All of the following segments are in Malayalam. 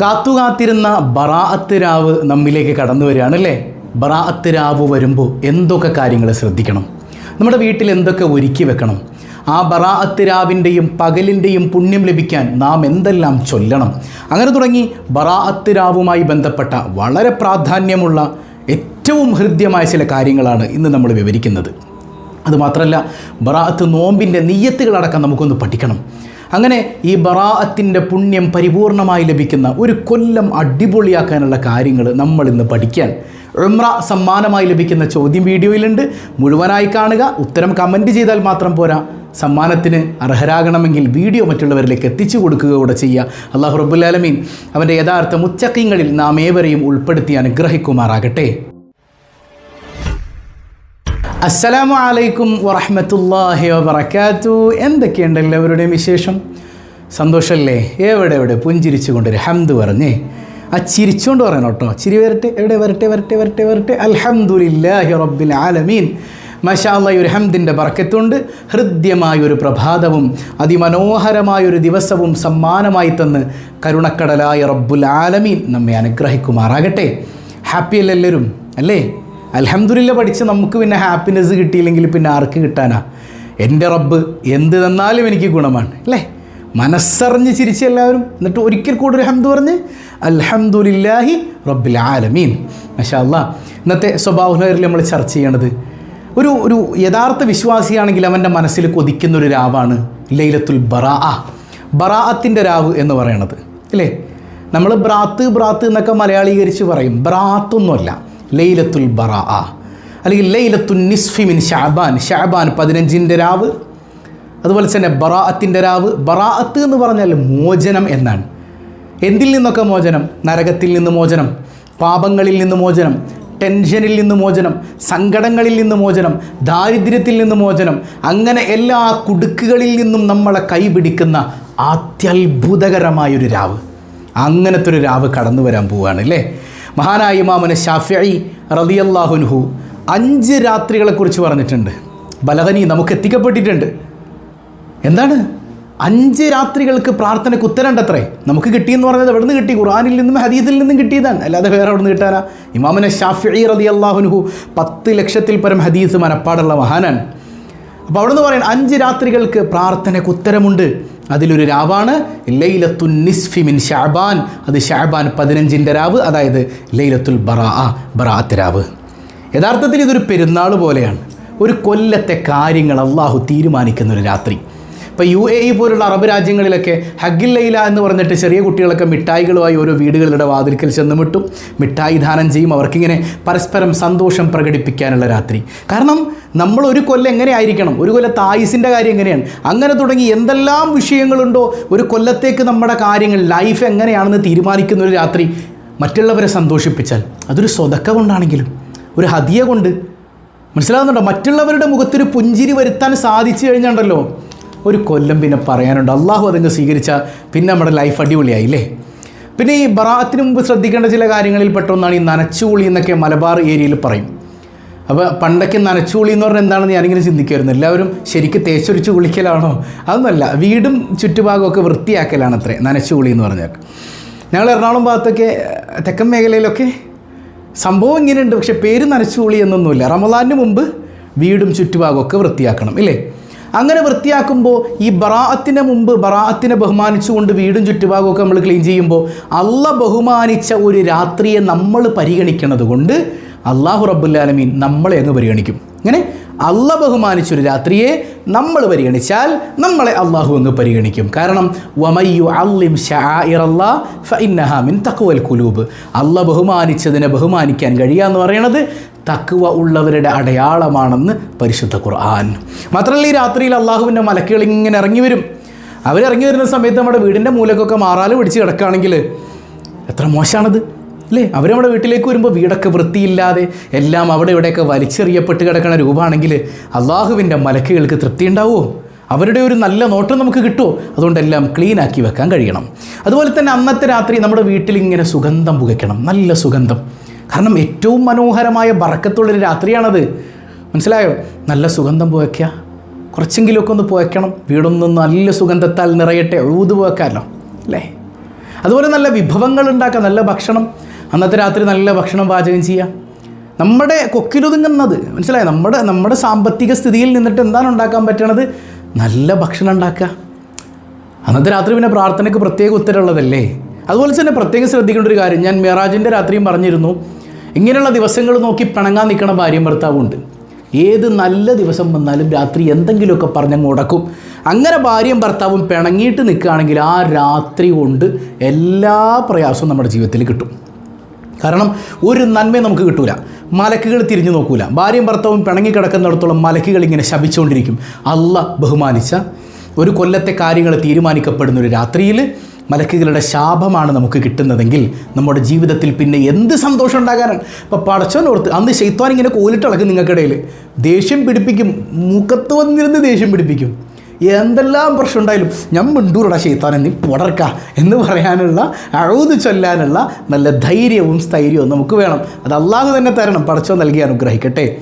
കാത്തുകാത്തിരുന്ന ബറാഅത്ത് രാവ് നമ്മിലേക്ക് കടന്നു വരികയാണ് അല്ലേ? ബറാഅത്ത് രാവ് വരുമ്പോൾ എന്തൊക്കെ കാര്യങ്ങൾ ശ്രദ്ധിക്കണം? നമ്മുടെ വീട്ടിൽ എന്തൊക്കെ ഒരുക്കി വെക്കണം? ആ ബറാഅത്ത് രാവിന്റെയും പകലിന്റെയും പുണ്യം ലഭിക്കാൻ നാം എന്തെല്ലാം ചൊല്ലണം? അങ്ങനെ തുടങ്ങി ബറാഅത്ത് രാവുമായി ബന്ധപ്പെട്ട വളരെ പ്രാധാന്യമുള്ള ഏറ്റവും ഹൃദ്യമായ ചില കാര്യങ്ങളാണ് ഇന്ന് നമ്മൾ വിവരിക്കുന്നത്. അതുമാത്രമല്ല ബറാഅത്ത് നോമ്പിന്റെ നീയത്തുകളടക്കം നമുക്കൊന്ന് പഠിക്കണം. അങ്ങനെ ഈ ബറാഅത്തിന്റെ പുണ്യം പരിപൂർണമായി ലഭിക്കുന്ന ഒരു കൊല്ലം അടിപൊളിയാക്കാനുള്ള കാര്യങ്ങൾ നമ്മൾ ഇന്ന് പഠിക്കാൻ. ഉംറ സമ്മാനമായി ലഭിക്കുന്ന ചോദ്യം വീഡിയോയിലുണ്ട്. മുഴുവനായി കാണുക. ഉത്തരം കമന്റ് ചെയ്താൽ മാത്രം പോരാ. സമ്മാനത്തിന് അർഹരാകണമെങ്കിൽ വീഡിയോ മറ്റുള്ളവരിലേക്ക് എത്തിച്ചു കൊടുക്കുക കൂടെ ചെയ്യുക. അള്ളാഹു റബുല്ലാലമീൻ അവന്റെ യഥാർത്ഥ മുച്ചക്കിങ്ങളിൽ നാം ഏവരെയും ഉൾപ്പെടുത്തി അനുഗ്രഹിക്കുമാറാകട്ടെ. അസ്സലാമു അലൈക്കും വറഹമത്തല്ലാഹി വബർക്കാത്തു എന്തൊക്കെയുണ്ട് എല്ലാവരുടെയും വിശേഷം? സന്തോഷമല്ലേ എവിടെ എവിടെ? പുഞ്ചിരിച്ചുകൊണ്ട് ഹംദ് പറഞ്ഞേ. ആ ചിരിച്ചുകൊണ്ട് പറയണം കേട്ടോ. ചിരി വരട്ടെ എവിടെ? വരട്ടെ വരട്ടെ വരട്ടെ വരട്ടെ. അൽഹംദുലില്ലാഹി റബ്ബിൽ ആലമീൻ. മഷാല്ലായി ഒരു ഹംദിന്റെ ബർക്കത്തുണ്ട് ഹൃദ്യമായൊരു പ്രഭാതവും അതിമനോഹരമായൊരു ദിവസവും സമ്മാനമായി തന്ന് കരുണക്കടലായ റബ്ബുൽ ആലമീൻ നമ്മെ അനുഗ്രഹിക്കുമാറാകട്ടെ. ഹാപ്പി അല്ലേ? അല്ലേ പഠിച്ച് നമുക്ക് പിന്നെ ഹാപ്പിനെസ് കിട്ടിയില്ലെങ്കിൽ പിന്നെ ആർക്ക് കിട്ടാനാ? എന്റെ റബ്ബ് എന്ത് തന്നാലും എനിക്ക് ഗുണമാണ് അല്ലേ? മനസ്സറിഞ്ഞ് ചിരിച്ച് എല്ലാവരും എന്നിട്ട് ഒരിക്കൽ കൂടെ ഒരു ഹംദ് പറഞ്ഞ് അൽഹംദുലില്ലാഹി റബ്ബിൽ ആലമീൻ. മഷാ അല്ലാ ഇന്നത്തെ സ്വഭാവനഗറിൽ നമ്മൾ ചർച്ച ചെയ്യണത് ഒരു ഒരു യഥാർത്ഥ വിശ്വാസിയാണെങ്കിൽ അവന്റെ മനസ്സിൽ കൊതിക്കുന്ന ഒരു രാവാണ് ലൈലത്തുൽ ബറാ ബറാഅത്തിന്റെ രാവ് എന്ന് പറയണത് അല്ലേ? നമ്മൾ ബ്രാത്ത് ബ്രാത്ത് എന്നൊക്കെ മലയാളീകരിച്ച് പറയും. ബ്രാത്തൊന്നുമല്ല. ലൈലത്തുൽ ബറാ. അല്ലെങ്കിൽ ലൈലത്തുൽ നിസ്ഫി മിൻ ഷാബാൻ ഷാബാൻ പതിനഞ്ചിന്റെ രാവ് അതുപോലെ തന്നെ ബറാഅത്തിന്റെ രാവ്. ബറാഅത്ത് എന്ന് പറഞ്ഞാൽ മോചനം എന്നാണ്. എന്തിൽ നിന്നൊക്കെ മോചനം? നരകത്തിൽ നിന്ന് മോചനം പാപങ്ങളിൽ നിന്ന് മോചനം ടെൻഷനിൽ നിന്ന് മോചനം സങ്കടങ്ങളിൽ നിന്ന് മോചനം ദാരിദ്ര്യത്തിൽ നിന്ന് മോചനം. അങ്ങനെ എല്ലാ കുടുക്കുകളിൽ നിന്നും നമ്മളെ കൈപിടിക്കുന്ന അത്യത്ഭുതകരമായൊരു രാവ്. അങ്ങനത്തെ ഒരു രാവ് കടന്നു വരാൻ പോവുകയാണ് അല്ലേ? മഹാനായ ഇമാമുന ഷാഫി റലിയല്ലാഹുൻഹു അഞ്ച് രാത്രികളെക്കുറിച്ച് പറഞ്ഞിട്ടുണ്ട്. ബലഹനി നമുക്ക് എത്തിക്കപ്പെട്ടിട്ടുണ്ട്. എന്താണ്? അഞ്ച് രാത്രികൾക്ക് പ്രാർത്ഥനയ്ക്ക് ഉത്തരണ്ടത്രേ നമുക്ക് കിട്ടിയെന്ന് പറഞ്ഞത് എവിടെ നിന്ന് കിട്ടി? ഖുറാനിൽ നിന്നും ഹദീസിൽ നിന്നും കിട്ടിയതാണ്. അല്ലാതെ വേറെ എവിടെ നിന്ന് കിട്ടാനാ? ഇമാമനെ ഷാഫി റതി അള്ളാഹുനുഹു പത്ത് ലക്ഷത്തിൽ പരം ഹദീസ് മനപ്പാടുള്ള മഹാനാണ്. അപ്പോൾ അവിടെ നിന്ന് പറയാൻ അഞ്ച് രാത്രികൾക്ക് പ്രാർത്ഥനയ്ക്ക് ഉത്തരമുണ്ട്. അതിലൊരു രാവാണ് ലൈലത്തുൻ നിസ്ഫി മിൻ ഷാബാൻ അത് ഷാബാൻ പതിനഞ്ചിന്റെ രാവ് അതായത് ലൈലത്തുൽ ബറാ ബറാത്ത് രാവ്. യഥാർത്ഥത്തിൽ ഇതൊരു പെരുന്നാൾ പോലെയാണ്. ഒരു കൊല്ലത്തെ കാര്യങ്ങൾ അള്ളാഹു തീരുമാനിക്കുന്ന ഒരു രാത്രി. ഇപ്പോൾ യു എ ഇ പോലുള്ള അറബ് രാജ്യങ്ങളിലൊക്കെ ഹഗിൽ ലൈല എന്ന് പറഞ്ഞിട്ട് ചെറിയ കുട്ടികളൊക്കെ മിഠായികളുമായി ഓരോ വീടുകളുടെ വാതിൽക്കൽ ചെന്ന് മുട്ടും. മിഠായി ദാനം ചെയ്യും. അവർക്കിങ്ങനെ പരസ്പരം സന്തോഷം പ്രകടിപ്പിക്കാനുള്ള രാത്രി. കാരണം നമ്മൾ ഒരു കൊല്ലം എങ്ങനെ ആയിരിക്കണം? ഒരു കൊല്ലത്തെ ആയുസിന്റെ കാര്യം എങ്ങനെയാണ്? അങ്ങനെ തുടങ്ങി എന്തെല്ലാം വിഷയങ്ങളുണ്ടോ? ഒരു കൊല്ലത്തേക്ക് നമ്മുടെ കാര്യങ്ങൾ ലൈഫ് എങ്ങനെയാണെന്ന് തീരുമാനിക്കുന്ന ഒരു രാത്രി മറ്റുള്ളവരെ സന്തോഷിപ്പിച്ചാൽ അതൊരു സ്വതക്ക കൊണ്ടാണെങ്കിലും ഒരു ഹതിയ കൊണ്ട്. മനസ്സിലാകുന്നുണ്ടോ മറ്റുള്ളവരുടെ മുഖത്തൊരു പുഞ്ചിരി വരുത്താൻ സാധിച്ചു കഴിഞ്ഞാണ്ടല്ലോ. ഒരു കൊല്ലം പിന്നെ പറയാനുണ്ട്. അള്ളാഹു അതങ്ങ് സ്വീകരിച്ചാൽ പിന്നെ നമ്മുടെ ലൈഫ് അടിപൊളിയായില്ലേ? പിന്നെ ഈ ബറാത്തിന് മുമ്പ് ശ്രദ്ധിക്കേണ്ട ചില കാര്യങ്ങളിൽ പെട്ടൊന്നാണ് ഈ നനച്ചുകുളി എന്നൊക്കെ മലബാർ ഏരിയയിൽ പറയും. അപ്പോൾ പണ്ടൊക്കെ നനച്ചുകുളി എന്ന് പറഞ്ഞാൽ എന്താണെന്ന് ഞാനിങ്ങനെ ചിന്തിക്കുമായിരുന്നു. എല്ലാവരും ശരിക്ക് തേച്ചൊരിച്ച് കുളിക്കലാണോ? അതൊന്നുമല്ല. വീടും ചുറ്റുഭാഗമൊക്കെ വൃത്തിയാക്കലാണ് അത്രേ നനച്ചുകുളി എന്ന് പറഞ്ഞാൽ. ഞങ്ങൾ എറണാകുളം ഭാഗത്തൊക്കെ തെക്കൻ മേഖലയിലൊക്കെ സംഭവം ഇങ്ങനെയുണ്ട്. പക്ഷേ പേര് നനച്ചുകുളി എന്നൊന്നുമില്ല. റമദാനിന് മുമ്പ് വീടും ചുറ്റുഭാഗമൊക്കെ വൃത്തിയാക്കണം ഇല്ലേ? അങ്ങനെ വൃത്തിയാക്കുമ്പോൾ ഈ ബറാഅത്തിന് മുമ്പ് ബറാഅത്തിനെ ബഹുമാനിച്ചുകൊണ്ട് വീടും ചുറ്റുഭാഗമൊക്കെ നമ്മൾ ക്ലീൻ ചെയ്യുമ്പോൾ അല്ല ബഹുമാനിച്ച ഒരു രാത്രിയെ നമ്മൾ പരിഗണിക്കുന്നത് കൊണ്ട് അള്ളാഹു റബ്ബുല്ലാലമീൻ നമ്മളെ അങ്ങ് പരിഗണിക്കും. ഇങ്ങനെ അല്ല ബഹുമാനിച്ചൊരു രാത്രിയെ നമ്മൾ പരിഗണിച്ചാൽ നമ്മളെ അള്ളാഹു എന്ന് പരിഗണിക്കും. കാരണം വമയ്യു അള്ളിം ഫഇന്നഹ മിൻ തഖ്വൽ കുലൂബ് അല്ല ബഹുമാനിച്ചതിനെ ബഹുമാനിക്കാൻ കഴിയുക എന്ന് പറയണത് തക്കുവ ഉള്ളവരുടെ അടയാളമാണെന്ന് പരിശുദ്ധ ഖുർആൻ. മാത്രമല്ല ഈ രാത്രിയിൽ അള്ളാഹുവിന്റെ മലക്കുകൾ ഇങ്ങനെ ഇറങ്ങി വരും. അവരിറങ്ങി വരുന്ന സമയത്ത് നമ്മുടെ വീടിന്റെ മൂലക്കൊക്കെ മാറാൽ പിടിച്ച് കിടക്കുകയാണെങ്കിൽ എത്ര മോശമാണത്. അല്ലേ? അവർ നമ്മുടെ വീട്ടിലേക്ക് വരുമ്പോൾ വീടൊക്കെ വൃത്തിയില്ലാതെ എല്ലാം അവിടെ ഇവിടെയൊക്കെ വലിച്ചെറിയപ്പെട്ട് കിടക്കുന്ന രൂപമാണെങ്കിൽ അള്ളാഹുവിന്റെ മലക്കുകൾക്ക് തൃപ്തി ഉണ്ടാവുമോ അവരുടെ ഒരു നല്ല നോട്ടം നമുക്ക് കിട്ടുമോ അതുകൊണ്ടെല്ലാം ക്ലീൻ ആക്കി വെക്കാൻ കഴിയണം. അതുപോലെ തന്നെ അന്നത്തെ രാത്രി നമ്മുടെ വീട്ടിൽ ഇങ്ങനെ സുഗന്ധം പുകയ്ക്കണം. നല്ല സുഗന്ധം. കാരണം ഏറ്റവും മനോഹരമായ ബറക്കത്തുള്ളൊരു രാത്രിയാണത്. മനസ്സിലായോ? നല്ല സുഗന്ധം പുകയ്ക്കുക കുറച്ചെങ്കിലുമൊക്കെ ഒന്ന് പുകയ്ക്കണം. വീടൊന്ന് നല്ല സുഗന്ധത്താൽ നിറയട്ടെ. ഊത് പുകയ്ക്കാമല്ലോ അല്ലേ? അതുപോലെ നല്ല വിഭവങ്ങൾ ഉണ്ടാക്കുക നല്ല ഭക്ഷണം. അന്നത്തെ രാത്രി നല്ല ഭക്ഷണം പാചകം ചെയ്യുക നമ്മുടെ കൊക്കിലൊതുങ്ങുന്നത് മനസ്സിലായി? നമ്മുടെ നമ്മുടെ സാമ്പത്തിക സ്ഥിതിയിൽ നിന്നിട്ട് എന്താണ് ഉണ്ടാക്കാൻ പറ്റണത്? നല്ല ഭക്ഷണം ഉണ്ടാക്കുക അന്നത്തെ രാത്രി പിന്നെ പ്രാർത്ഥനയ്ക്ക് പ്രത്യേക ഉത്തരവുള്ളതല്ലേ? അതുപോലെ തന്നെ പ്രത്യേകം ശ്രദ്ധിക്കേണ്ട ഒരു കാര്യം ഞാൻ മിറാജിന്റെ രാത്രിയും പറഞ്ഞിരുന്നു. ഇങ്ങനെയുള്ള ദിവസങ്ങൾ നോക്കി പിണങ്ങാൻ നിൽക്കണ ഭാര്യയും ഭർത്താവും ഉണ്ട് ഏത് നല്ല ദിവസം വന്നാലും രാത്രി എന്തെങ്കിലുമൊക്കെ പറഞ്ഞങ്ങ് മുടക്കും അങ്ങനെ ഭാര്യയും ഭർത്താവും പിണങ്ങിയിട്ട് നിൽക്കുകയാണെങ്കിൽ ആ രാത്രി കൊണ്ട് എല്ലാ പ്രയാസവും നമ്മുടെ ജീവിതത്തിൽ കിട്ടും. കാരണം ഒരു നന്മയും നമുക്ക് കിട്ടൂല. മലക്കുകൾ തിരിഞ്ഞു നോക്കൂല. ഭാര്യയും ഭർത്താവും പിണങ്ങി കിടക്കുന്നിടത്തോളം മലക്കുകൾ ഇങ്ങനെ ശപിച്ചുകൊണ്ടിരിക്കും. അല്ല ബഹുമാനിച്ച. ഒരു കൊല്ലത്തെ കാര്യങ്ങൾ തീരുമാനിക്കപ്പെടുന്ന ഒരു രാത്രിയിൽ മലക്കുകളുടെ ശാപമാണ് നമുക്ക് കിട്ടുന്നതെങ്കിൽ നമ്മുടെ ജീവിതത്തിൽ പിന്നെ എന്ത് സന്തോഷം ഉണ്ടാകാനാണ്? ഇപ്പോൾ പടച്ചോനോർത്ത് അന്ന് ശൈത്വാൻ ഇങ്ങനെ കോലിട്ടിളക്കും നിങ്ങൾക്കിടയിൽ. ദേഷ്യം പിടിപ്പിക്കും. മുഖത്ത് വന്നിരുന്ന് ദേഷ്യം പിടിപ്പിക്കും. എന്തെല്ലാം പ്രശ്നം ഉണ്ടായാലും ഞാൻ മിണ്ടൂറട ശൈത്താൻ നീ പുടർക്ക എന്ന് പറയാനുള്ള അഴുത് ചൊല്ലാനുള്ള നല്ല ധൈര്യവും സ്ഥൈര്യവും നമുക്ക് വേണം. അത് അള്ളാഹു തന്നെ തരണം പടച്ചോ നൽകി അനുഗ്രഹിക്കട്ടെ.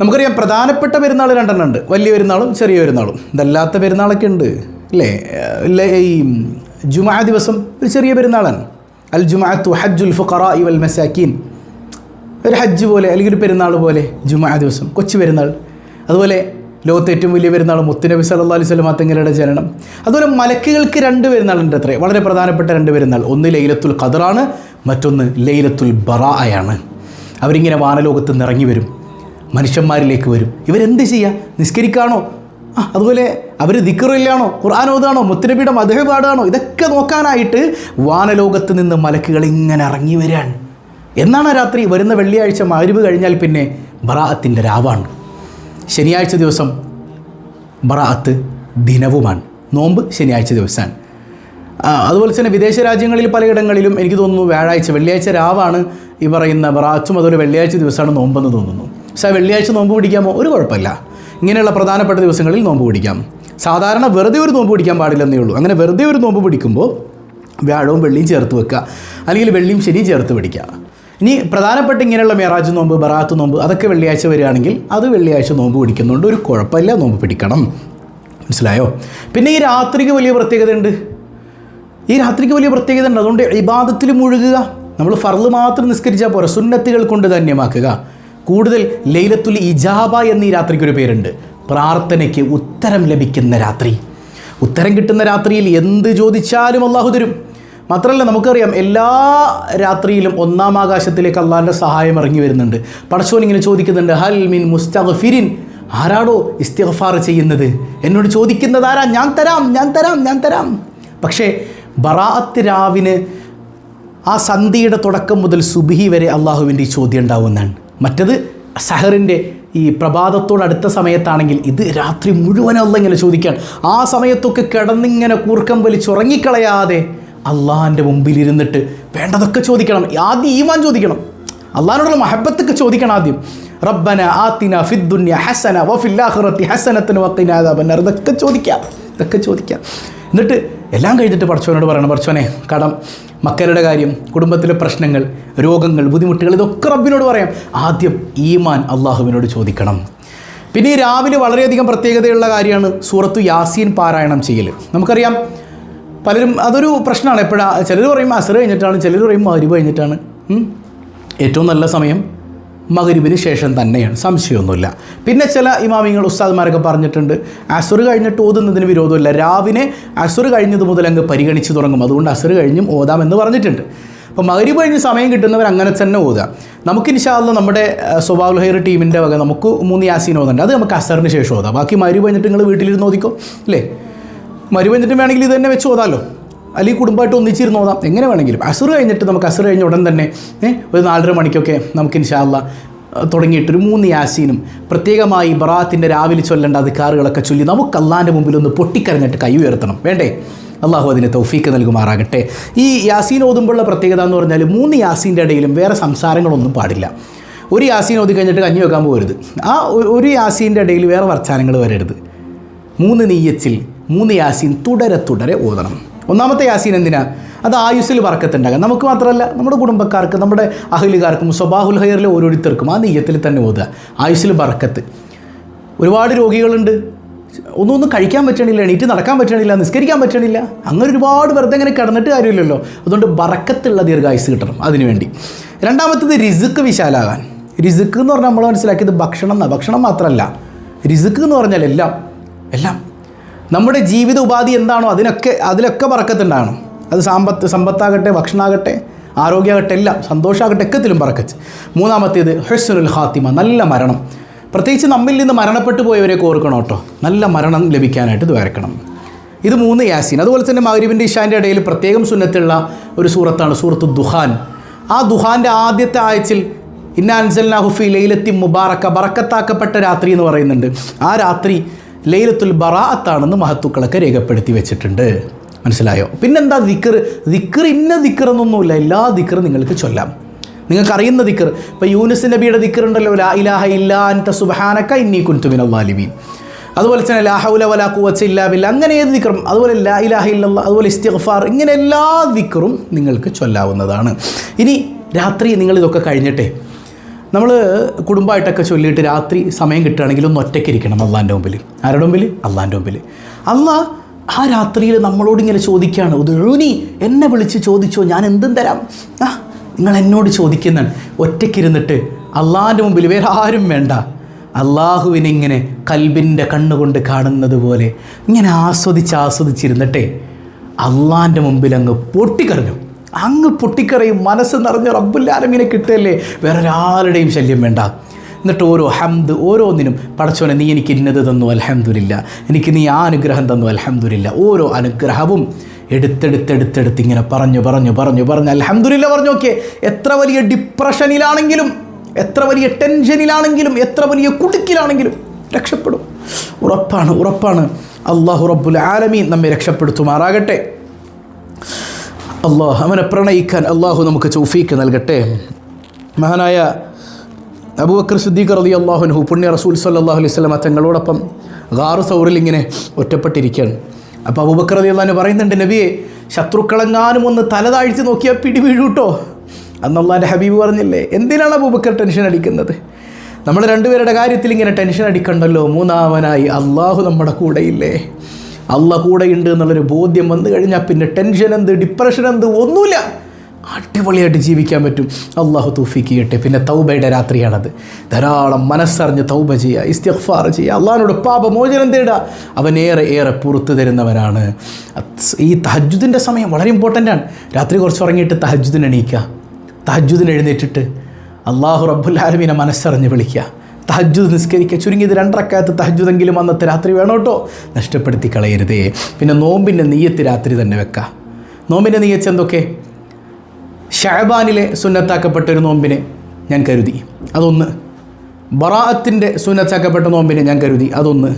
നമുക്കറിയാം പ്രധാനപ്പെട്ട പെരുന്നാൾ രണ്ടെണ്ണം ഉണ്ട് വലിയ പെരുന്നാളും ചെറിയ പെരുന്നാളും. ഇതല്ലാത്ത പെരുന്നാളൊക്കെ ഉണ്ട് അല്ലേ? ഇല്ല ഈ ജുമാ ദിവസം ഒരു ചെറിയ പെരുന്നാളാണ്. അൽ ജുമാഅത്തു ഹജ്ജുൽ ഫുഖറാ വൽ മസാക്കീൻ. ഒരു ഹജ്ജ് പോലെ അല്ലെങ്കിൽ ഒരു പെരുന്നാൾ പോലെ ജുമാ ദിവസം കൊച്ചു പെരുന്നാൾ. അതുപോലെ ലോകത്തെ ഏറ്റവും വലിയ പെരുന്നാൾ മുത്തുനബി സല്ലാ അലൈഹി സ്വലം തങ്ങളുടെ ജനനം. അതുപോലെ മലക്കുകൾക്ക് രണ്ട് പെരുന്നാളുണ്ട് അത്രേ. വളരെ പ്രധാനപ്പെട്ട രണ്ട് പെരുന്നാൾ. ഒന്ന് ലൈലത്തുൽ ഖദറാണ് മറ്റൊന്ന് ലൈലത്തുൽ ബറായാണ് അവരിങ്ങനെ വാനലോകത്ത് നിറങ്ങി വരും. മനുഷ്യന്മാരിലേക്ക് വരും. ഇവരെന്ത് ചെയ്യുക നിസ്കരിക്കാണോ? ആ അതുപോലെ അവർ ദിക്കറില്ലാണോ ഖുർആൻ മുത്തുനബിയുടെ മധുഹ പാടാണോ ഇതൊക്കെ നോക്കാനായിട്ട് വാനലോകത്ത് നിന്ന് മലക്കുകൾ ഇങ്ങനെ ഇറങ്ങി വരികയാണ് എന്നാണ് രാത്രി വരുന്ന വെള്ളിയാഴ്ച മാരിവ് കഴിഞ്ഞാൽ പിന്നെ ബറാഅത്തിന്റെ രാവാണ്. ശനിയാഴ്ച ദിവസം ബറാത്ത് ദിനവുമാണ്. നോമ്പ് ശനിയാഴ്ച ദിവസമാണ്. അതുപോലെ തന്നെ വിദേശ രാജ്യങ്ങളിൽ പലയിടങ്ങളിലും എനിക്ക് തോന്നുന്നു വ്യാഴാഴ്ച വെള്ളിയാഴ്ച രാവാണ് ഈ പറയുന്ന ബറാച്ചും അതുപോലെ വെള്ളിയാഴ്ച ദിവസമാണ് നോമ്പെന്ന് തോന്നുന്നു. പക്ഷേ വെള്ളിയാഴ്ച നോമ്പ് പിടിക്കാമോ? ഒരു കുഴപ്പമില്ല. ഇങ്ങനെയുള്ള പ്രധാനപ്പെട്ട ദിവസങ്ങളിൽ നോമ്പ് പിടിക്കാം. സാധാരണ വെറുതെ ഒരു നോമ്പ് പിടിക്കാൻ പാടില്ലെന്നേ ഉള്ളൂ. അങ്ങനെ വെറുതെ ഒരു നോമ്പ് പിടിക്കുമ്പോൾ വ്യാഴവും വെള്ളിയും ചേർത്ത് വെക്കുക. അല്ലെങ്കിൽ വെള്ളിയും ശനിയും ചേർത്ത് പിടിക്കുക. ഇനി പ്രധാനപ്പെട്ട ഇങ്ങനെയുള്ള മേറാജ് നോമ്പ് ബറാത്ത് നോമ്പ് അതൊക്കെ വെള്ളിയാഴ്ച വരികയാണെങ്കിൽ അത് വെള്ളിയാഴ്ച നോമ്പ് പിടിക്കുന്നുണ്ട് ഒരു കുഴപ്പമില്ല നോമ്പ് പിടിക്കണം. മനസ്സിലായോ? പിന്നെ ഈ രാത്രിക്ക് വലിയ പ്രത്യേകതയുണ്ട് ഈ രാത്രിക്ക് വലിയ പ്രത്യേകത ഉണ്ട് അതുകൊണ്ട് ഇബാദത്തിൽ മുഴുകുക. നമ്മൾ ഫർൾ മാത്രം നിസ്കരിച്ചാൽ പോരാ. സുന്നത്തുകൾ കൊണ്ട് ധന്യമാക്കുക. കൂടുതൽ ലൈലത്തുൽ ഇജാബ എന്നീ രാത്രിക്ക് ഒരു പേരുണ്ട്. പ്രാർത്ഥനയ്ക്ക് ഉത്തരം ലഭിക്കുന്ന രാത്രി. ഉത്തരം കിട്ടുന്ന രാത്രിയിൽ എന്ത് ചോദിച്ചാലും അള്ളാഹു തരും. മാത്രമല്ല നമുക്കറിയാം എല്ലാ രാത്രിയിലും ഒന്നാം ആകാശത്തിലേക്ക് അള്ളാഹിന്റെ സഹായം ഇറങ്ങി വരുന്നുണ്ട്. പടച്ചോൻ ഇങ്ങനെ ചോദിക്കുന്നുണ്ട് ഹൽ മിൻ മുസ്തഫിരിൻ ആരാടോ ഇസ്തിഫാർ ചെയ്യുന്നത്? എന്നോട് ചോദിക്കുന്നത് ആരാ? ഞാൻ തരാം ഞാൻ തരാം ഞാൻ തരാം. പക്ഷേ ബറാഅത്ത് രാവിന് ആ സന്ധിയുടെ തുടക്കം മുതൽ സുബിഹി വരെ അള്ളാഹുവിന്റെ ഈ ചോദ്യം ഉണ്ടാവുന്നതാണ്. മറ്റത് സഹറിന്റെ ഈ പ്രഭാതത്തോടടുത്ത സമയത്താണെങ്കിൽ ഇത് രാത്രി മുഴുവൻ അല്ല ഇങ്ങനെ ചോദിക്കാൻ ആ സമയത്തൊക്കെ കിടന്നിങ്ങനെ കൂർക്കം വലിച്ചുറങ്ങിക്കളയാതെ അള്ളാഹിന്റെ മുമ്പിൽ ഇരുന്നിട്ട് വേണ്ടതൊക്കെ ചോദിക്കണം. ആദ്യം ഈമാൻ ചോദിക്കണം. അള്ളാഹിനോടുള്ള മഹബത്തൊക്കെ ചോദിക്കണം ആദ്യം. റബ്ബന ആത്തിന ഫിദ്ദുന്യ ഹസന വഫില്ലാഹുറത്തി ഹസനത്തിന് വത്തിന അദാബന്നാർ ഇതൊക്കെ ചോദിക്കാം ഇതൊക്കെ ചോദിക്കാം. എന്നിട്ട് എല്ലാം കഴിഞ്ഞിട്ട് പഠിച്ചവനോട് പറയണം പഠിച്ചവനെ കടം മക്കളുടെ കാര്യം കുടുംബത്തിലെ പ്രശ്നങ്ങൾ രോഗങ്ങൾ ബുദ്ധിമുട്ടുകൾ ഇതൊക്കെ റബ്ബിനോട് പറയാം. ആദ്യം ഈമാൻ അള്ളാഹുവിനോട് ചോദിക്കണം. പിന്നെ ഈ രാവിലെ വളരെയധികം പ്രത്യേകതയുള്ള കാര്യമാണ് സൂറത്തു യാസീൻ പാരായണം ചെയ്യൽ നമുക്കറിയാം പലരും അതൊരു പ്രശ്നമാണ്. എപ്പോഴാണ് ചിലർ പറയും അസർ കഴിഞ്ഞിട്ടാണ് ചിലർ പറയും മകരിബ് കഴിഞ്ഞിട്ടാണ്. ഏറ്റവും നല്ല സമയം മകരിബിന് ശേഷം തന്നെയാണ്. സംശയമൊന്നുമില്ല. പിന്നെ ചില ഇമാമിങ്ങൾ ഉസ്താദ്മാരൊക്കെ പറഞ്ഞിട്ടുണ്ട് അസുർ കഴിഞ്ഞിട്ട് ഓതുന്നതിന് വിരോധമില്ല. രാവിനെ അസുർ കഴിഞ്ഞത് മുതൽ അങ്ങ് പരിഗണിച്ച് തുടങ്ങും. അതുകൊണ്ട് അസുർ കഴിഞ്ഞും ഓതാമെന്ന് പറഞ്ഞിട്ടുണ്ട്. അപ്പോൾ മകരിബ് കഴിഞ്ഞ് സമയം കിട്ടുന്നവർ അങ്ങനെ തന്നെ ഓതുക. നമുക്ക് ഇൻഷാല്ല നമ്മുടെ സ്വഭാവ ഹെയർ ടീമിന്റെ വക നമുക്ക് മൂന്ന് യാസീൻ ഓതണ്ട അത് നമുക്ക് അസറിന് ശേഷം ഓതാം. ബാക്കി മരിബ് കഴിഞ്ഞിട്ട് നിങ്ങൾ വീട്ടിലിരുന്ന് ഓദിക്കും അല്ലേ? മരുവ് കഴിഞ്ഞിട്ട് വേണമെങ്കിൽ ഇത് തന്നെ വെച്ച് ഓതാമല്ലോ അല്ലെങ്കിൽ കുടുംബമായിട്ട് ഒന്നിച്ചിരുന്ന് ഓതാം. എങ്ങനെ വേണമെങ്കിലും. അസുർ കഴിഞ്ഞിട്ട് നമുക്ക് അസുർ കഴിഞ്ഞ ഉടൻ തന്നെ ഒരു നാലര മണിക്കൊക്കെ നമുക്ക് ഇൻഷാല്ല തുടങ്ങിയിട്ടൊരു മൂന്ന് യാസീനും പ്രത്യേകമായി ബറാത്തിന്റെ രാവിലെ ചൊല്ലേണ്ട അധികാറുകളൊക്കെ ചൊല്ലി നമുക്ക് അള്ളാന്റെ മുമ്പിൽ ഒന്ന് പൊട്ടിക്കരഞ്ഞിട്ട് കൈ ഉയർത്തണം. വേണ്ടേ? അള്ളാഹു അതിനെ തൗഫീക്ക് നൽകുമാറാകട്ടെ. ഈ യാസീൻ ഓതുമ്പോഴുള്ള പ്രത്യേകത എന്ന് പറഞ്ഞാൽ മൂന്ന് യാസീന്റെ ഇടയിലും വേറെ സംസാരങ്ങളൊന്നും പാടില്ല. ഒരു യാസീൻ ഓതി കഴിഞ്ഞിട്ട് കഞ്ഞി വെക്കാൻ പോകരുത്. ആ ഒരു യാസീന്റെ ഇടയിൽ വേറെ വർച്ചാനങ്ങൾ വരരുത്. മൂന്ന് നെയ്യച്ചിൽ മൂന്ന് യാസീൻ തുടരെ തുടരെ ഓതണം. ഒന്നാമത്തെ യാസീൻ എന്തിനാ? അത് ആയുസ്സിൽ വറക്കത്തുണ്ടാകാം. നമുക്ക് മാത്രമല്ല നമ്മുടെ കുടുംബക്കാർക്ക് നമ്മുടെ അഹലുകാർക്കും സ്വബാഹുൽ ഹയറിലെ ഓരോരുത്തർക്കും ആ നെയ്യത്തിൽ തന്നെ ഓതുക. ആയുസ്സിൽ വറക്കത്ത്. ഒരുപാട് രോഗികളുണ്ട്. ഒന്നൊന്നും ഒന്നും കഴിക്കാൻ പറ്റണില്ല എണീറ്റ് നടക്കാൻ പറ്റണില്ല നിസ്കരിക്കാൻ പറ്റണില്ല. അങ്ങനെ ഒരുപാട് വെറുതെ ഇങ്ങനെ കിടന്നിട്ട് കാര്യമില്ലല്ലോ. അതുകൊണ്ട് ബറക്കത്തുള്ള ദീർഘായുസ് കിട്ടണം അതിനുവേണ്ടി. രണ്ടാമത്തത് റിസുക്ക് വിശാലാകാൻ. റിസുക്ക് എന്ന് പറഞ്ഞാൽ നമ്മൾ മനസ്സിലാക്കിയത് ഭക്ഷണം ഭക്ഷണം മാത്രമല്ല. റിസുക്ക് എന്ന് പറഞ്ഞാൽ എല്ലാം. എല്ലാം. നമ്മുടെ ജീവിത ഉപാധി എന്താണോ അതിനൊക്കെ അതിലൊക്കെ പറക്കത്തുണ്ടാകണം. അത് സാമ്പത്ത് സമ്പത്താകട്ടെ ഭക്ഷണമാകട്ടെ ആരോഗ്യമാകട്ടെ എല്ലാം സന്തോഷമാകട്ടെ എക്കത്തിലും പറക്കച്ച് മൂന്നാമത്തേത് ഹെസ്സുൽ ഹാത്തിമ നല്ല മരണം. പ്രത്യേകിച്ച് നമ്മിൽ നിന്ന് മരണപ്പെട്ടു പോയവരെ ഓർക്കണം കേട്ടോ. നല്ല മരണം ലഭിക്കാനായിട്ട് ദ്വാരക്കണം ഇത് മൂന്ന് യാസീൻ. അതുപോലെ തന്നെ മഗ്രിബിന്റെ ഇഷാന്റെ ഇടയിൽ പ്രത്യേകം സുന്നത്തുള്ള ഒരു സൂറത്താണ് സൂറത്ത് ദുഹാൻ. ആ ദുഹാന്റെ ആദ്യത്തെ ആഴ്ചയിൽ ഇന്ന അൻസൽനാഹുഫി ലൈലത്തി മുബാറക്ക ബറക്കത്താക്കപ്പെട്ട രാത്രി എന്ന് പറയുന്നുണ്ട്. ആ രാത്രി ലൈലത്തുൽ ബറാഅത്താണെന്ന് മഹത്തുക്കളൊക്കെ രേഖപ്പെടുത്തി വെച്ചിട്ടുണ്ട്. മനസ്സിലായോ? പിന്നെന്താ ദിക്കർ ദിക്കർ ഇന്ന ദിക്കർ എന്നൊന്നുമില്ല. എല്ലാ ദിക്കറും നിങ്ങൾക്ക് ചൊല്ലാം. നിങ്ങൾക്ക് അറിയുന്ന ദിക്കർ ഇപ്പോൾ യൂനുസ് നബിയുടെ ദിക്കർ ഉണ്ടല്ലോ. ലാ ഇലാഹ ഇല്ലാ അൻത സുബ്ഹാനക ഇന്നി കുൻതുമിൻ മിനൽ ളാലിമീൻ അതുപോലെ തന്നെ ലാ ഹൗല വലാ കുവച്ച ഇല്ലാ ബില്ല. അങ്ങനെ ഏത് ദിക്കറും അതുപോലെ ലാ ഇലാഹ ഇല്ലല്ല അതുപോലെ ഇസ്തിഗ്ഫാർ ഇങ്ങനെ എല്ലാ ദിക്കറും നിങ്ങൾക്ക് ചൊല്ലാവുന്നതാണ്. ഇനി രാത്രി നിങ്ങളിതൊക്കെ കഴിഞ്ഞിട്ടേ നമ്മൾ കുടുംബമായിട്ടൊക്കെ ചൊല്ലിയിട്ട് രാത്രി സമയം കിട്ടുകയാണെങ്കിൽ ഒന്ന് ഒറ്റയ്ക്ക് ഇരിക്കണം അള്ളാന്റെ മുമ്പിൽ. ആരുടെ മുമ്പിൽ? അള്ളാന്റെ മുമ്പിൽ. അള്ളാ ആ രാത്രിയിൽ നമ്മളോട് ഇങ്ങനെ ചോദിക്കുകയാണ്. ഉദഴുനി എന്നെ വിളിച്ച് ചോദിച്ചോ ഞാൻ എന്തും തരാം. ആ നിങ്ങൾ എന്നോട് ചോദിക്കുന്നതാണ് ഒറ്റയ്ക്കിരുന്നിട്ട് അള്ളാന്റെ മുമ്പിൽ വേറെ ആരും വേണ്ട. അള്ളാഹുവിനിങ്ങനെ കൽബിന്റെ കണ്ണുകൊണ്ട് കാണുന്നത് പോലെ ഇങ്ങനെ ആസ്വദിച്ച് ആസ്വദിച്ചിരുന്നിട്ടെ അള്ളാന്റെ മുമ്പിൽ അങ്ങ് പൊട്ടിക്കറിഞ്ഞു അങ്ങ് പൊട്ടിക്കറിയും മനസ്സ് നിറഞ്ഞ റബ്ബുല്ലാലമീനെ കിട്ടുകയല്ലേ? വേറെ ഒരാളുടെയും ശല്യം വേണ്ട. എന്നിട്ട് ഓരോ ഹംദ് ഓരോന്നിനും പടച്ചോനെ നീ എനിക്ക് ഇന്നത് തന്നു അൽഹംദുലില്ല. എനിക്ക് നീ ആ അനുഗ്രഹം തന്നു അൽഹംദുലില്ല. ഓരോ അനുഗ്രഹവും എടുത്തെടുത്തെടുത്തെടുത്ത് ഇങ്ങനെ പറഞ്ഞു പറഞ്ഞു പറഞ്ഞു പറഞ്ഞു. അൽഹംദുലില്ല പറഞ്ഞു നോക്കിയേ എത്ര വലിയ ഡിപ്രഷനിലാണെങ്കിലും എത്ര വലിയ ടെൻഷനിലാണെങ്കിലും എത്ര വലിയ കുടുക്കിലാണെങ്കിലും രക്ഷപ്പെടും. ഉറപ്പാണ് ഉറപ്പാണ്. അള്ളാഹു റബ്ബുൽ ആലമീൻ നമ്മെ രക്ഷപ്പെടുത്തുമാറാകട്ടെ. അള്ളാഹ് അവനെ പ്രണയിക്കാൻ അള്ളാഹു നമുക്ക് ചൗഫീക്ക് നൽകട്ടെ. മഹാനായ അബൂബക്കർ സിദ്ദീഖ് റലി അള്ളാഹുനഹു പുണ്യ റസൂൽ സല്ലാഹു അലൈഹി സ്വലമ തങ്ങളോടൊപ്പം ഗാറു സൗറിൽ ഇങ്ങനെ ഒറ്റപ്പെട്ടിരിക്കുകയാണ്. അപ്പോൾ അബൂബക്കർ റലി അള്ളഹാന് പറയുന്നുണ്ട് നബിയെ ശത്രുക്കളെങ്ങാനും ഒന്ന് തല താഴ്ത്തി നോക്കിയാൽ പിടി വീഴൂട്ടോ? അന്നല്ലാന്റെ ഹബീബ് പറഞ്ഞില്ലേ എന്തിനാണ് അബൂബക്കർ ടെൻഷൻ അടിക്കുന്നത്? നമ്മൾ രണ്ടുപേരുടെ കാര്യത്തിൽ ഇങ്ങനെ ടെൻഷൻ അടിക്കണ്ടല്ലോ മൂന്നാമനായി അള്ളാഹു നമ്മുടെ കൂടെയില്ലേ? അള്ള കൂടെയുണ്ട് എന്നുള്ളൊരു ബോധ്യം വന്നു കഴിഞ്ഞാൽ പിന്നെ ടെൻഷൻ എന്ത് ഡിപ്രഷൻ എന്ത് ഒന്നുമില്ല. അടിപൊളിയായിട്ട് ജീവിക്കാൻ പറ്റും. അള്ളാഹു തൂഫിക്ക് ചെയ്യട്ടെ. പിന്നെ തൗബയുടെ രാത്രിയാണത്. ധാരാളം മനസ്സറിഞ്ഞ് തൗബ ചെയ്യുക ഇസ്തിഫാർ ചെയ്യുക. അള്ളാഹിനോട് പാപമോചനം തേടുക. അവൻ ഏറെ ഏറെ പുറത്തു തരുന്നവനാണ്. ഈ തഹജുദിന്റെ സമയം വളരെ ഇമ്പോർട്ടന്റ് ആണ്. രാത്രി കുറച്ച് ഉറങ്ങിയിട്ട് തഹജുദിന് എണീക്കുക. തഹജുദിന് എഴുന്നേറ്റിട്ട് അള്ളാഹു റബ്ബുല്ലാലമീനെ മനസ്സറിഞ്ഞ് വിളിക്കുക. തഹജുദ് നിസ്കരിക്കുക. ചുരുങ്ങിയത് രണ്ടരക്കാലത്ത് തഹജ്ജുദെങ്കിലും അന്നത്തെ രാത്രി വേണം കേട്ടോ നഷ്ടപ്പെടുത്തി കളയരുതേ. പിന്നെ നോമ്പിന്റെ നെയ്യത്ത് രാത്രി തന്നെ വെക്കുക നോമ്പിന്റെ നെയ്യത്ത് എന്തൊക്കെ? ഷാബാനിലെ സുന്നത്താക്കപ്പെട്ട ഒരു നോമ്പിനെ ഞാൻ കരുതി. അതൊന്ന്. ബറാഅത്തിന്റെ സുന്നത്താക്കപ്പെട്ട നോമ്പിനെ ഞാൻ കരുതി. അതൊന്ന്.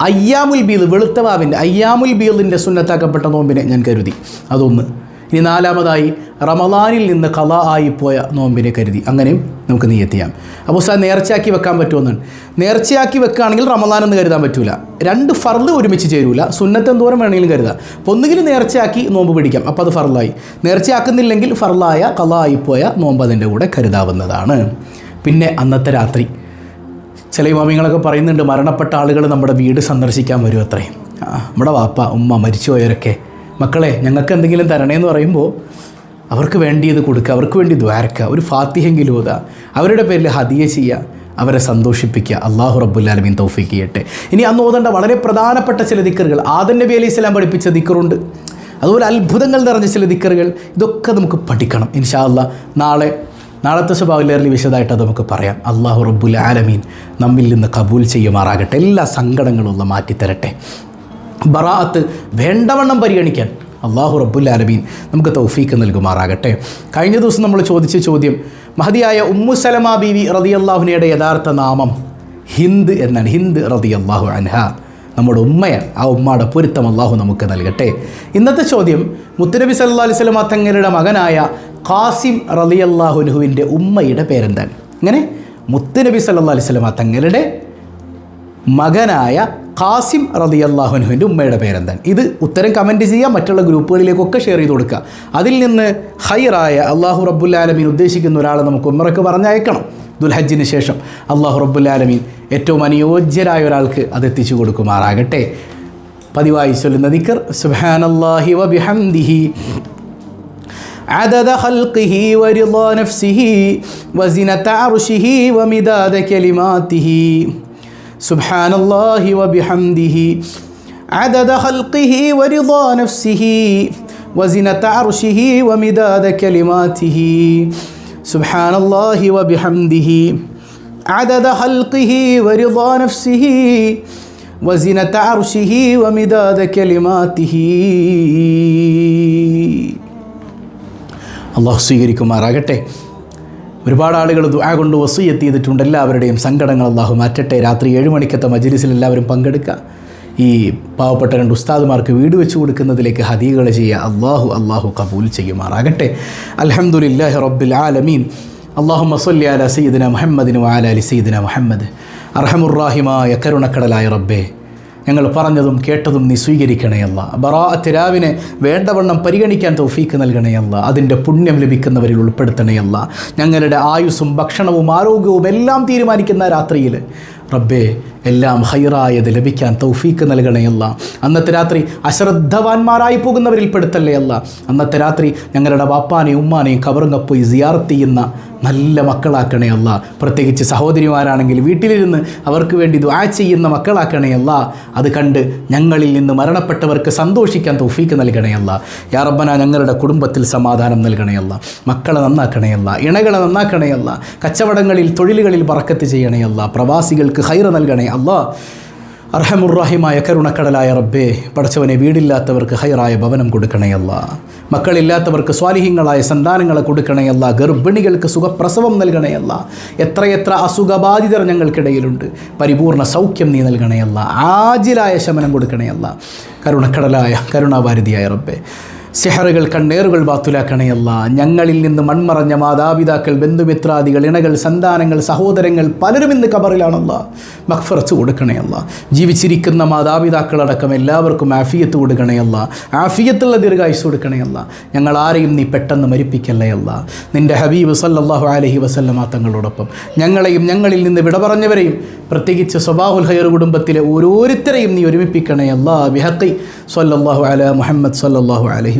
അയ്യാമുൽ ബീദ് വെളുത്തവാവിന്റെ അയ്യാമുൽ ബീദിന്റെ സുന്നത്താക്കപ്പെട്ട നോമ്പിനെ ഞാൻ കരുതി. അതൊന്ന്. ഇനി നാലാമതായി റമദാനിൽ നിന്ന് കല ആയിപ്പോയ നോമ്പിനെ കരുതി. അങ്ങനെയും നമുക്ക് നീയെത്തിയാം അപ്പോൾ സാർ നേർച്ചയാക്കി വെക്കാൻ പറ്റുമെന്നാണ് നേർച്ചയാക്കി വെക്കുകയാണെങ്കിൽ റമദാൻ എന്ന് കരുതാൻ പറ്റില്ല രണ്ട് ഫർദ് ഒരുമിച്ച് ചേരൂല. സുന്നത്ത് എന്തോരം വേണമെങ്കിലും കരുതാം. അപ്പോൾ ഒന്നുകിൽ നേർച്ചയാക്കി നോമ്പ് പിടിക്കാം. അപ്പോൾ അത് ഫർലായി നേർച്ചയാക്കുന്നില്ലെങ്കിൽ ഫർലായ കല ആയിപ്പോയ നോമ്പ് അതിന്റെ കൂടെ കരുതാവുന്നതാണ്. പിന്നെ അന്നത്തെ രാത്രി. ചില ഇമാമിങ്ങളൊക്കെ പറയുന്നുണ്ട് മരണപ്പെട്ട ആളുകൾ നമ്മുടെ വീട് സന്ദർശിക്കാൻ വരും അത്രയും നമ്മുടെ വാപ്പ ഉമ്മ മരിച്ചുപോയവരൊക്കെ മക്കളെ ഞങ്ങൾക്ക് എന്തെങ്കിലും തരണേന്ന് പറയുമ്പോൾ അവർക്ക് വേണ്ടിയത് കൊടുക്കുക അവർക്ക് വേണ്ടി ദ്വാരക്കുക ഒരു ഫാത്തിഹെങ്കിലും ഓതുക അവരുടെ പേരിൽ ഹദിയ ചെയ്യുക അവരെ സന്തോഷിപ്പിക്കുക. അള്ളാഹു റബ്ബുല്ലാലമീൻ തൗഫീക്ക് ചെയ്യട്ടെ. ഇനി അന്ന് ഓതേണ്ട വളരെ പ്രധാനപ്പെട്ട ചില ദിക്കറുകൾ. ആദൻ നബി അലൈഹി സ്വലാം പഠിപ്പിച്ച ദിക്കറുണ്ട്. അതുപോലെ അത്ഭുതങ്ങൾ നിറഞ്ഞ ചില ദിക്കറുകൾ. ഇതൊക്കെ നമുക്ക് പഠിക്കണം ഇൻഷാ അല്ലാ നാളെ നാളത്തെ സ്വഭാവിലേറിൽ വിശദമായിട്ട് അത് നമുക്ക് പറയാം. അള്ളാഹു റബ്ബുൽ ആലമീൻ നമ്മിൽ നിന്ന് കബൂൽ ചെയ്യുമാറാകട്ടെ. എല്ലാ സങ്കടങ്ങളും മാറ്റിത്തരട്ടെ. ബറാഅത്ത് വേണ്ടവണ്ണം പരിഗണിക്കാൻ അള്ളാഹു റബ്ബുൽ ആലമീൻ നമുക്ക് തൗഫീക്ക് നൽകുമാറാകട്ടെ. കഴിഞ്ഞ ദിവസം നമ്മൾ ചോദിച്ച ചോദ്യം മഹതിയായ ഉമ്മു സലമ ബീവി റതി അള്ളാഹുനയുടെ യഥാർത്ഥ നാമം ഹിന്ദ് എന്നാണ്. ഹിന്ദ് റതി അള്ളാഹു അൻഹ. നമ്മുടെ ഉമ്മയാണ്. ആ ഉമ്മയുടെ പൊരുത്തം അള്ളാഹു നമുക്ക് നൽകട്ടെ. ഇന്നത്തെ ചോദ്യം മുത്തുനബി സല്ലാ അലൈഹി സ്വലമ തങ്ങളുടെ മകനായ ഖാസിം റലി അള്ളാഹുനുഹുവിന്റെ ഉമ്മയുടെ പേരെന്താണ്? ഇങ്ങനെ മുത്തുനബി സല്ലാ അലൈഹി സ്വലമ തങ്ങളുടെ മകനായ ഖാസിം റതി അള്ളാഹുനുവിൻ്റെ ഉമ്മയുടെ പേരെന്താണ് ഇത് ഉത്തരം കമൻറ്റ് ചെയ്യുക മറ്റുള്ള ഗ്രൂപ്പുകളിലേക്കൊക്കെ ഷെയർ ചെയ്ത് കൊടുക്കുക അതിൽ നിന്ന് ഹൈറായ അള്ളാഹു റബ്ബുല്ലാലമീൻ ഉദ്ദേശിക്കുന്ന ഒരാളെ നമുക്ക് ഉമ്മറക്ക് പറഞ്ഞയക്കണം ദുൽഹജ്ജിന് ശേഷം അള്ളാഹു റബ്ബുല്ലാലമീൻ ഏറ്റവും അനുയോജ്യരായ ഒരാൾക്ക് അത് എത്തിച്ചു കൊടുക്കുമാറാകട്ടെ പതിവായി ചൊല്ലുന്ന ദിക്കർ സുബാനല്ലാഹി വബിഹംദിഹി عدد خلقه ورضا نفسه وزنة عرشه ومداد كلماته سبحان الله وبحمده عدد خلقه ورضا نفسه وزنة عرشه ومداد كلماته سبحان الله وبحمده عدد خلقه ورضا نفسه وزنة عرشه ومداد كلماته അള്ളാഹു സ്വീകരിക്കുമാറാകട്ടെ ഒരുപാട് ആളുകൾ ദുആ കൊണ്ട് വസൂയത്ത് ചെയ്തിട്ടുണ്ട്. എല്ലാവരുടെയും സങ്കടങ്ങൾ അള്ളാഹു മാറ്റട്ടെ. രാത്രി ഏഴ് മണിക്കത്തെ മജ്ലിസിൽ എല്ലാവരും പങ്കെടുക്കുക ഈ പാവപ്പെട്ട രണ്ട് ഉസ്താദുമാർക്ക് വീട് വെച്ച് കൊടുക്കുന്നതിലേക്ക് ഹദീകൾ ചെയ്യുക. അള്ളാഹു അള്ളാഹു കബൂൽ ചെയ്യുമാറാകട്ടെ. അൽഹംദുലില്ലാഹി റബ്ബിൽ ആലമീൻ. അള്ളാഹു മസല്ലി അല സയ്യിദിന മുഹമ്മദിനു ആല അലി സയ്യിദിന മുഹമ്മദ്. അർഹമുറാഹിമായ കരുണക്കടലായ റബ്ബേ. ഞങ്ങൾ പറഞ്ഞതും കേട്ടതും നീ സ്വീകരിക്കണയല്ല ബറാ രാവിനെ വേണ്ടവണ്ണം പരിഗണിക്കാൻ തൗഫീക്ക് നൽകണയല്ല അതിന്റെ പുണ്യം ലഭിക്കുന്നവരിൽ ഉൾപ്പെടുത്തണയല്ല ഞങ്ങളുടെ ആയുസ്സും ഭക്ഷണവും ആരോഗ്യവും എല്ലാം തീരുമാനിക്കുന്ന രാത്രിയിൽ റബ്ബേ എല്ലാം ഹൈറായത് ലഭിക്കാൻ തൗഫീക്ക് നൽകണയല്ല അന്നത്തെ രാത്രി അശ്രദ്ധവാന്മാരായി പോകുന്നവരിൽ പെടുത്തല്ലേ അല്ല. അന്നത്തെ രാത്രി ഞങ്ങളുടെ വാപ്പാനെയും ഉമ്മാനെയും കവറുങ്ങപ്പോയി സിയാർത്ത് ചെയ്യുന്ന നല്ല മക്കളാക്കണേ അല്ല. പ്രത്യേകിച്ച് സഹോദരിമാരാണെങ്കിൽ വീട്ടിലിരുന്ന് അവർക്ക് വേണ്ടി ദ്വാ ചെയ്യുന്ന മക്കളാക്കണേ അല്ല. അത് കണ്ട് ഞങ്ങളിൽ നിന്ന് മരണപ്പെട്ടവർക്ക് സന്തോഷിക്കാൻ തൗഫീക്ക് നൽകണേ അല്ല. യാ റബ്ബന ഞങ്ങളുടെ കുടുംബത്തിൽ സമാധാനം നൽകണേ അല്ല. മക്കളെ നന്നാക്കണേ അല്ല. ഇണകളെ നന്നാക്കണേ അല്ല. കച്ചവടങ്ങളിൽ തൊഴിലുകളിൽ പറക്കത്ത് ചെയ്യണേ അല്ല. പ്രവാസികൾക്ക് ഹൈറ നൽകണേ അല്ല അർഹമുറാഹിമായ കരുണക്കടലായ റബ്ബേ പഠിച്ചവനെ വീടില്ലാത്തവർക്ക് ഹൈറായ ഭവനം കൊടുക്കണയല്ല മക്കളില്ലാത്തവർക്ക് സ്വാലിഹ്യങ്ങളായ സന്താനങ്ങളെ കൊടുക്കണയല്ല ഗർഭിണികൾക്ക് സുഖപ്രസവം നൽകണയല്ല എത്രയെത്ര അസുഖബാധിതർ ഞങ്ങൾക്കിടയിലുണ്ട്. പരിപൂർണ സൗഖ്യം നീ നൽകണയല്ല ആജിലായ ശമനം കൊടുക്കണയല്ല കരുണക്കടലായ കരുണാഭാരതിയായ റബ്ബേ. സെഹറുകൾ കണ്ണേറുകൾ ബാത്തുലാക്കണയല്ല ഞങ്ങളിൽ നിന്ന് മൺമറഞ്ഞ മാതാപിതാക്കൾ ബന്ധുമിത്രാദികൾ ഇണകൾ സന്താനങ്ങൾ സഹോദരങ്ങൾ പലരും ഇന്ന് കബറിലാണല്ല മഖ്ഫറച്ച് കൊടുക്കണയല്ല ജീവിച്ചിരിക്കുന്ന മാതാപിതാക്കളടക്കം എല്ലാവർക്കും ആഫിയത്ത് കൊടുക്കണയല്ല ആഫിയത്തുള്ള ദീർഘായുസ് കൊടുക്കണയല്ല ഞങ്ങൾ ആരെയും നീ പെട്ടെന്ന് മരിപ്പിക്കല്ലയല്ല നിന്റെ ഹബീബ് സല്ലല്ലാഹു അലഹി വസല്ലമ തങ്ങളോടൊപ്പം ഞങ്ങളെയും ഞങ്ങളിൽ നിന്ന് വിട പറഞ്ഞവരെയും പ്രത്യേകിച്ച് സ്വബാഹുൽ ഹയർ കുടുംബത്തിലെ ഓരോരുത്തരെയും നീ ഒരുമിപ്പിക്കണയല്ല ബിഹത്തൈ സല്ലാഹു അല മുഹമ്മദ് സല്ലാഹു അലഹി